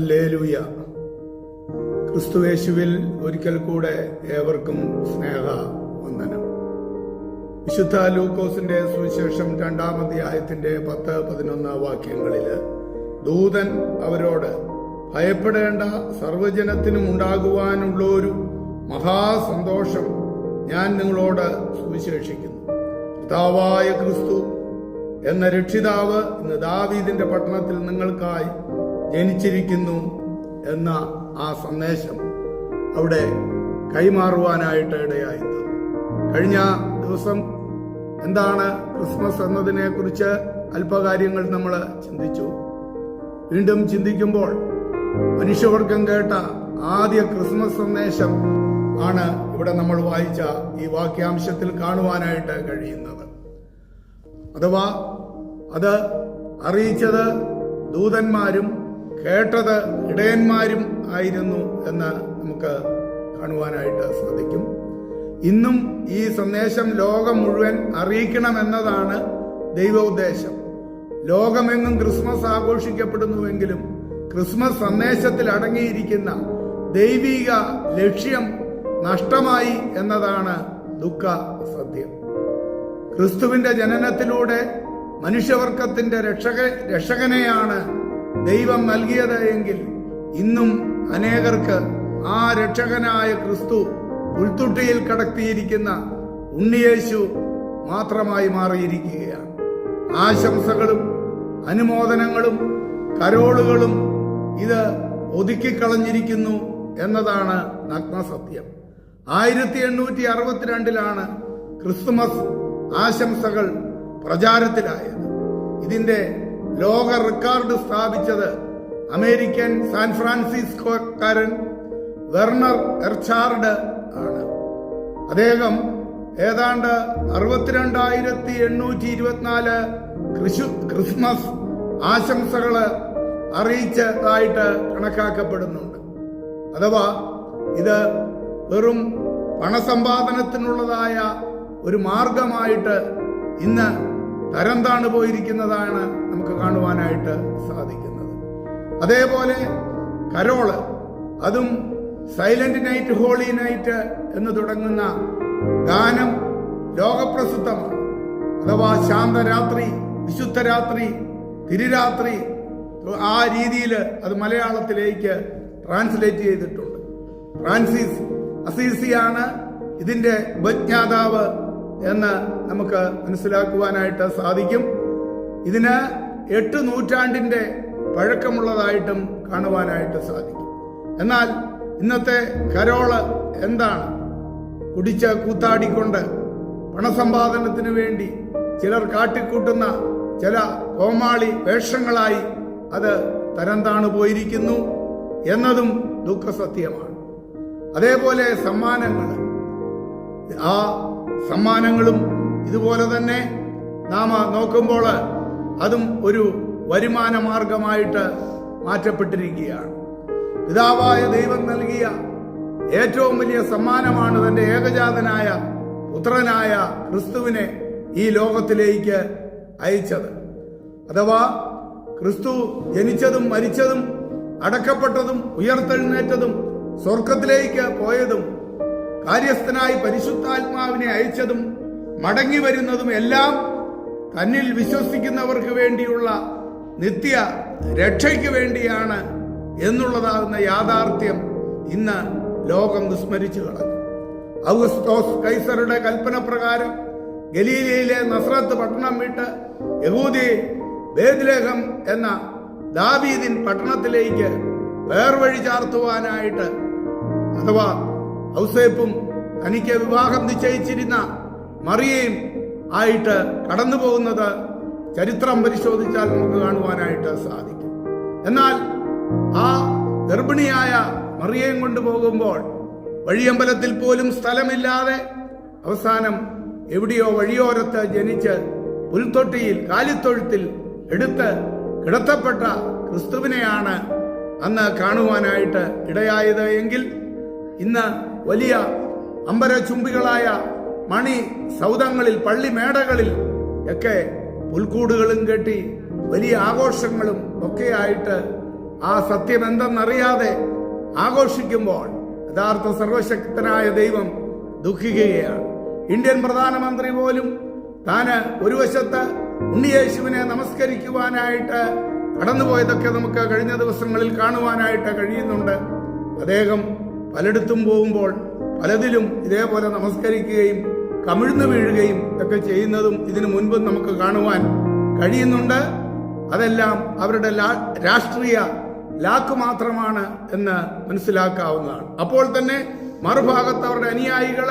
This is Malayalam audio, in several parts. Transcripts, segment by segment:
ഹല്ലേലൂയ. ക്രിസ്തുവേശുവിൽ ഒരിക്കൽ കൂടെ ഏവർക്കും സ്നേഹ വന്ദനം. വിശുദ്ധ ലൂക്കോസിന്റെ സുവിശേഷം രണ്ടാമധ്യായത്തിന്റെ പത്ത് പതിനൊന്ന് വാക്യങ്ങളിൽ ദൂതൻ അവരോട് ഭയപ്പെടേണ്ട സർവജനത്തിനും ഉണ്ടാകുവാനുള്ള ഒരു മഹാസന്തോഷം ഞാൻ നിങ്ങളോട് സുവിശേഷിക്കുന്നു. കർത്താവായ ക്രിസ്തു എന്ന രക്ഷിതാവ് ഇന്ന് ദാവീദിന്റെ പട്ടണത്തിൽ നിങ്ങൾക്കായി ജനിച്ചിരിക്കുന്നു എന്ന ആ സന്ദേശം അവിടെ കൈമാറുവാനായിട്ട് ഇടയായി കഴിഞ്ഞ ദിവസം എന്താണ് ക്രിസ്മസ് എന്നതിനെ കുറിച്ച് അല്പകാര്യങ്ങൾ നമ്മൾ ചിന്തിച്ചു. വീണ്ടും ചിന്തിക്കുമ്പോൾ മനുഷ്യവർഗം കേട്ട ആദ്യ ക്രിസ്മസ് സന്ദേശം ആണ് ഇവിടെ നമ്മൾ വായിച്ച ഈ വാക്യാംശത്തിൽ കാണുവാനായിട്ട് കഴിയുന്നത്. അഥവാ അത് അറിയിച്ചത് ദൂതന്മാരും കേട്ടത് ഇടയന്മാരും ആയിരുന്നു എന്ന് നമുക്ക് കാണുവാനായിട്ട് സാധിക്കും. ഇന്നും ഈ സന്ദേശം ലോകം മുഴുവൻ അറിയിക്കണമെന്നതാണ് ദൈവ ഉദ്ദേശം ലോകമെങ്ങും ക്രിസ്മസ് ആഘോഷിക്കപ്പെടുന്നുവെങ്കിലും ക്രിസ്മസ് സന്ദേശത്തിൽ അടങ്ങിയിരിക്കുന്ന ദൈവിക ലക്ഷ്യം നഷ്ടമായി എന്നതാണ് ദുഃഖ സത്യം. ക്രിസ്തുവിന്റെ ജനനത്തിലൂടെ മനുഷ്യവർഗത്തിന്റെ രക്ഷക രക്ഷകനെയാണ് ദൈവം നൽകിയത് എങ്കിൽ ഇന്നും അനേകർക്ക് ആ രക്ഷകനായ ക്രിസ്തു പുൽത്തുട്ടിയിൽ കടത്തിയിരിക്കുന്ന ഉണ്ണിയേശു മാത്രമായി മാറിയിരിക്കുകയാണ്. ആശംസകളും അനുമോദനങ്ങളും കരോളുകളും ഇത് ഒതുക്കിക്കളഞ്ഞിരിക്കുന്നു എന്നതാണ് നഗ്നസത്യം. ആയിരത്തി എണ്ണൂറ്റി അറുപത്തിരണ്ടിലാണ് ക്രിസ്തുമസ് ആശംസകൾ പ്രചാരത്തിലായത്. ഇതിന്റെ ലോക റെക്കോർഡ് സ്ഥാപിച്ചത് അമേരിക്കൻ സാൻ ഫ്രാൻസിസ്കോക്കാരൻ വെർണർ എർച്ചാർഡ് ആണ്. അദ്ദേഹം ഏതാണ്ട് അറുപത്തിരണ്ടായിരത്തി എണ്ണൂറ്റി ഇരുപത്തിനാല് ക്രിസ്മസ് ആശംസകൾ അറിയിച്ചതായിട്ട് കണക്കാക്കപ്പെടുന്നുണ്ട്. അഥവാ ഇത് വെറും പണസമ്പാദനത്തിനുള്ളതായ ഒരു മാർഗമായിട്ട് ഇന്ന് തരം താണു പോയിരിക്കുന്നതാണ് നമുക്ക് കാണുവാനായിട്ട് സാധിക്കുന്നത്. അതേപോലെ കരോൾ അതും സൈലന്റ് നൈറ്റ് ഹോളി നൈറ്റ് എന്ന് തുടങ്ങുന്ന ഗാനം ലോകപ്രസിദ്ധമാണ്. അഥവാ ശാന്തരാത്രി വിശുദ്ധ രാത്രി തിരുരാത്രി ആ രീതിയിൽ അത് മലയാളത്തിലേക്ക് ട്രാൻസ്ലേറ്റ് ചെയ്തിട്ടുണ്ട്. ഫ്രാൻസിസ് അസീസിയാണ് ഇതിന്റെ ഉപജ്ഞാതാവ് എന്ന് നമുക്ക് മനസ്സിലാക്കുവാനായിട്ട് സാധിക്കും. ഇതിന് എട്ട് നൂറ്റാണ്ടിന്റെ പഴക്കമുള്ളതായിട്ടും കാണുവാനായിട്ട് സാധിക്കും. എന്നാൽ ഇന്നത്തെ കരോൾ എന്താണ്? കുടിച്ച് കൂത്താടിക്കൊണ്ട് പണസമ്പാദനത്തിന് വേണ്ടി ചിലർ കാട്ടിക്കൂട്ടുന്ന ചില കോമാളി വേഷങ്ങളായി അത് തരം താണു പോയിരിക്കുന്നു എന്നതും ദുഃഖസത്യമാണ്. അതേപോലെ സമ്മാനങ്ങൾ ആ സമ്മാനങ്ങളും ഇതുപോലെ തന്നെ നാം നോക്കുമ്പോൾ അതും ഒരു വരുമാന മാർഗമായിട്ട് മാറ്റപ്പെട്ടിരിക്കുകയാണ്. പിതാവായ ദൈവം നൽകിയ ഏറ്റവും വലിയ സമ്മാനമാണ് തന്റെ ഏകജാതനായ പുത്രനായ ക്രിസ്തുവിനെ ഈ ലോകത്തിലേക്ക് അയച്ചത്. അഥവാ ക്രിസ്തു ജനിച്ചതും മരിച്ചതും അടക്കപ്പെട്ടതും ഉയർത്തെഴുന്നേറ്റതും സ്വർഗത്തിലേക്ക് പോയതും കാര്യസ്ഥനായി പരിശുദ്ധാത്മാവിനെ അയച്ചതും മടങ്ങി വരുന്നതും എല്ലാം തന്നിൽ വിശ്വസിക്കുന്നവർക്ക് വേണ്ടിയുള്ള നിത്യ രക്ഷയ്ക്ക് വേണ്ടിയാണ് എന്നുള്ളതാകുന്ന യാഥാർത്ഥ്യം ഇന്ന് ലോകം വിസ്മരിച്ചു കളഞ്ഞു. ഔഗസ്തോസ് കൈസറുടെ കൽപ്പന പ്രകാരം ഗലീലയിലെ നസ്രത്ത് പട്ടണം വിട്ട് യഹൂദി ബേദ്ലേഹം എന്ന ദാവീദിൻ പട്ടണത്തിലേക്ക് വേർവഴി ചാർത്തുവാനായിട്ട് അഥവാ ഔസേപ്പും തനിക്ക് വിവാഹം നിശ്ചയിച്ചിരുന്ന മറിയയും ആയിട്ട് കടന്നു പോകുന്നത് ചരിത്രം പരിശോധിച്ചാൽ നമുക്ക് കാണുവാനായിട്ട് സാധിക്കും. എന്നാൽ ആ ഗർഭിണിയായ മറിയയും കൊണ്ടുപോകുമ്പോൾ വഴിയമ്പലത്തിൽ പോലും സ്ഥലമില്ലാതെ അവസാനം എവിടെയോ വഴിയോരത്ത് ജനിച്ച് പുൽത്തൊട്ടിയിൽ കാലിത്തൊഴുത്തിൽ എടുത്ത് കിടത്തപ്പെട്ട ക്രിസ്തുവിനെയാണ് അന്ന് കാണുവാനായിട്ട് ഇടയായത് എങ്കിൽ ഇന്ന് വലിയ അമ്പരചുംബികളായ മണി സൗദങ്ങളിൽ പള്ളി മേടകളിൽ ഒക്കെ പുൽക്കൂടുകളും കെട്ടി വലിയ ആഘോഷങ്ങളും ഒക്കെയായിട്ട് ആ സത്യം എന്തെന്നറിയാതെ ആഘോഷിക്കുമ്പോൾ യഥാർത്ഥ സർവശക്തനായ ദൈവം ദുഃഖിക്കുകയാണ്. ഇന്ത്യൻ പ്രധാനമന്ത്രി പോലും താന് ഒരു വശത്ത് ഉണ്ണിയേശുവിനെ നമസ്കരിക്കുവാനായിട്ട് കടന്നുപോയതൊക്കെ നമുക്ക് കഴിഞ്ഞ ദിവസങ്ങളിൽ കാണുവാനായിട്ട് കഴിയുന്നുണ്ട്. അദ്ദേഹം പലയിടത്തും പോകുമ്പോൾ പലതിലും ഇതേപോലെ നമസ്കരിക്കുകയും കമിഴ്ന്നു വീഴുകയും ഒക്കെ ചെയ്യുന്നതും ഇതിനു മുൻപ് നമുക്ക് കാണുവാൻ കഴിയുന്നുണ്ട്. അതെല്ലാം അവരുടെ രാഷ്ട്രീയ ലാക്ക് മാത്രമാണ് എന്ന് മനസ്സിലാക്കാവുന്നതാണ്. അപ്പോൾ തന്നെ മറുഭാഗത്ത് അവരുടെ അനുയായികൾ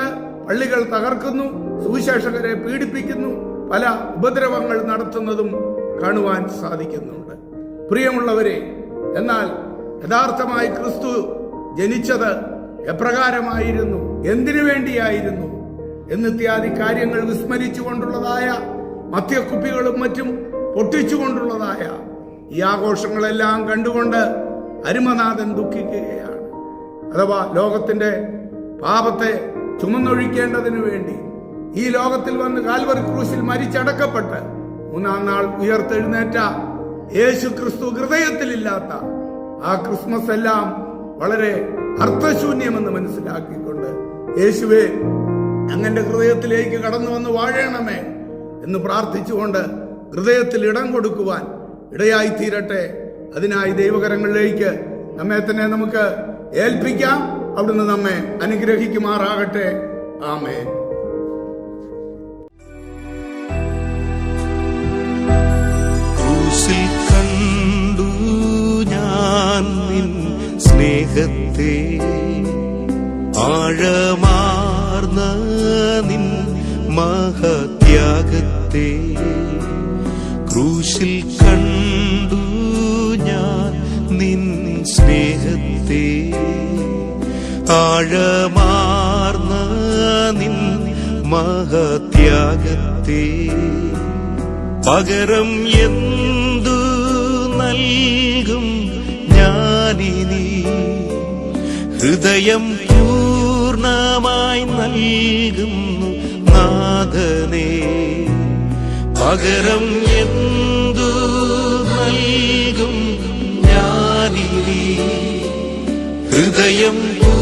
പള്ളികൾ തകർക്കുന്നു സുവിശേഷകരെ പീഡിപ്പിക്കുന്നു പല ഉപദ്രവങ്ങൾ നടത്തുന്നതും കാണുവാൻ സാധിക്കുന്നുണ്ട്. പ്രിയമുള്ളവരെ എന്നാൽ യഥാർത്ഥമായി ക്രിസ്തു ജനിച്ചത് എപ്രകാരമായിരുന്നു? എന്തിനു വേണ്ടിയായിരുന്നു? എന്നിത്യാദി കാര്യങ്ങൾ വിസ്മരിച്ചുകൊണ്ടുള്ളതായ മദ്യക്കുപ്പികളും മറ്റും പൊട്ടിച്ചുകൊണ്ടുള്ളതായ ഈ ആഘോഷങ്ങളെല്ലാം കണ്ടുകൊണ്ട് അരുമനാഥൻ ദുഃഖിക്കുകയാണ്. അഥവാ ലോകത്തിന്റെ പാപത്തെ ചുമന്നൊഴിക്കേണ്ടതിനു വേണ്ടി ഈ ലോകത്തിൽ വന്ന് കാൽവറി ക്രൂശിൽ മരിച്ചടക്കപ്പെട്ട് മൂന്നാം നാൾ ഉയർത്തെഴുന്നേറ്റ യേശു ക്രിസ്തു ഹൃദയത്തിലില്ലാത്ത ആ ക്രിസ്മസ് എല്ലാം വളരെ അർത്ഥശൂന്യമെന്ന് മനസ്സിലാക്കിക്കൊണ്ട് യേശുവെ അങ്ങന്റെ ഹൃദയത്തിലേക്ക് കടന്നു വന്ന് വാഴണമേ എന്ന് പ്രാർത്ഥിച്ചുകൊണ്ട് ഹൃദയത്തിൽ ഇടം കൊടുക്കുവാൻ ഇടയായി തീരട്ടെ അതിനായി ദൈവകരങ്ങളിലേക്ക് നമ്മെ തന്നെ നമുക്ക് ഏൽപ്പിക്കാം. അവിടുന്ന് നമ്മെ അനുഗ്രഹിക്കുമാറാകട്ടെ. ആമേ കണ്ടു ഞാൻ നിൻ സ്നേഹത്തെ ആഴമാർന്ന നിൻ മഹത്യാഗത്തെ? ക്രൂശിൽ കണ്ടു ഞാൻ നിൻ സ്നേഹത്തെ. ആഴമാർന്ന നിൻ മഹത്യാഗത്തെ. പകരം എന്തു നൽകും ഞാനിനി? ഹൃദയം പൂർണമായി നൽകുന്നു നാഥനെ. പകരം എന്തു നൽകും ഞാനിനി? ഹൃദയം പൂർണമായി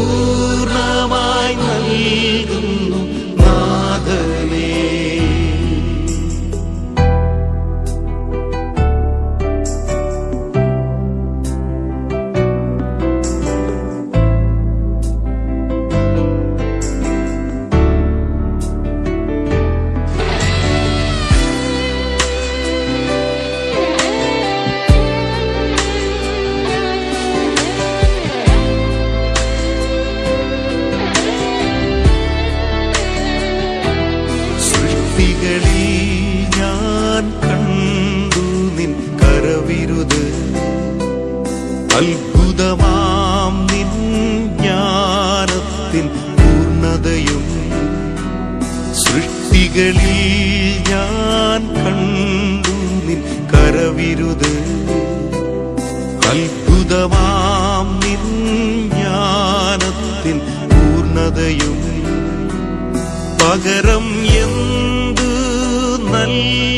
അത്ഭുതമാം നിൻ ജ്ഞാനത്തിൻ പൂർണതയും സൃഷ്ടികളിൽ ഞാൻ കണ്ടു നിൻ കരവിരുത്. അത്ഭുതമാം നിൻ ജ്ഞാനത്തിൻ പൂർണതയും പകരം എന്ത് നൽകും